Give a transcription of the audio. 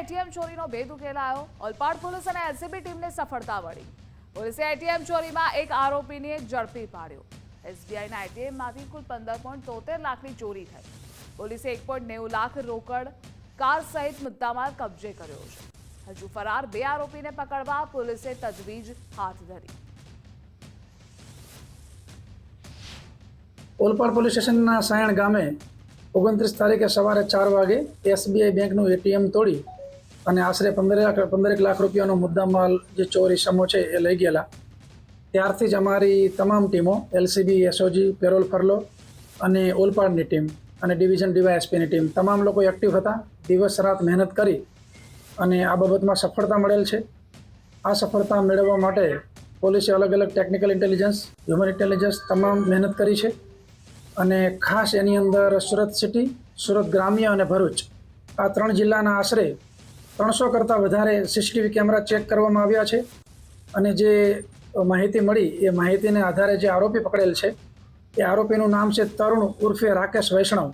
ATM ચોરીનો ભેદ ઉકેલાયો. ઓલપાડ પોલીસ અને એલસીબી ટીમને સફળતા મળી. પોલીસે એટીએમ ચોરીમાં એક આરોપીને ઝડપી પાડ્યો. એસબીઆઈના એટીએમમાંથી કુલ પંદર પોઈન્ટ તોતેર લાખની ચોરી થઈ. પોલીસે એક પોઈન્ટ નેવું લાખ રોકડ, કાર સહિત મુદ્દામાલ કબજે કર્યો છે. હજુ ફરાર બે આરોપીને પકડવા પોલીસે તજવીજ હાથ ધરી. ઓલપાડ પોલીસ સ્ટેશનના સાયણ ગામે ઓગણત્રીસ તારીખે સવારે ચાર વાગે એસબીઆઈ બેંકનું એટીએમ તોડી અને આશરે પંદર પંદરેક લાખ રૂપિયાનો મુદ્દામાલ જે ચોરી સમો છે એ લઈ ગયેલા. ત્યારથી જ અમારી તમામ ટીમો, એલસીબી, એસઓજી, પેરોલ ફરલો અને ઓલપાડની ટીમ અને ડિવિઝન ડીવાયએસપીની ટીમ તમામ લોકો એક્ટિવ હતા. દિવસ રાત મહેનત કરી અને આ બાબતમાં સફળતા મળેલ છે. આ સફળતા મેળવવા માટે પોલીસે અલગ અલગ ટેકનિકલ ઇન્ટેલિજન્સ, હ્યુમન ઇન્ટેલિજન્સ તમામ મહેનત કરી છે. અને ખાસ એની અંદર સુરત સિટી, સુરત ગ્રામ્ય અને ભરૂચ આ ત્રણ જિલ્લાના આશરે ત્રણસો કરતાં વધારે સીસીટીવી કેમેરા ચેક કરવામાં આવ્યા છે. અને જે માહિતી મળી, એ માહિતીને આધારે જે આરોપી પકડેલ છે, એ આરોપીનું નામ છે તરુણ ઉર્ફે રાકેશ વૈષ્ણવ.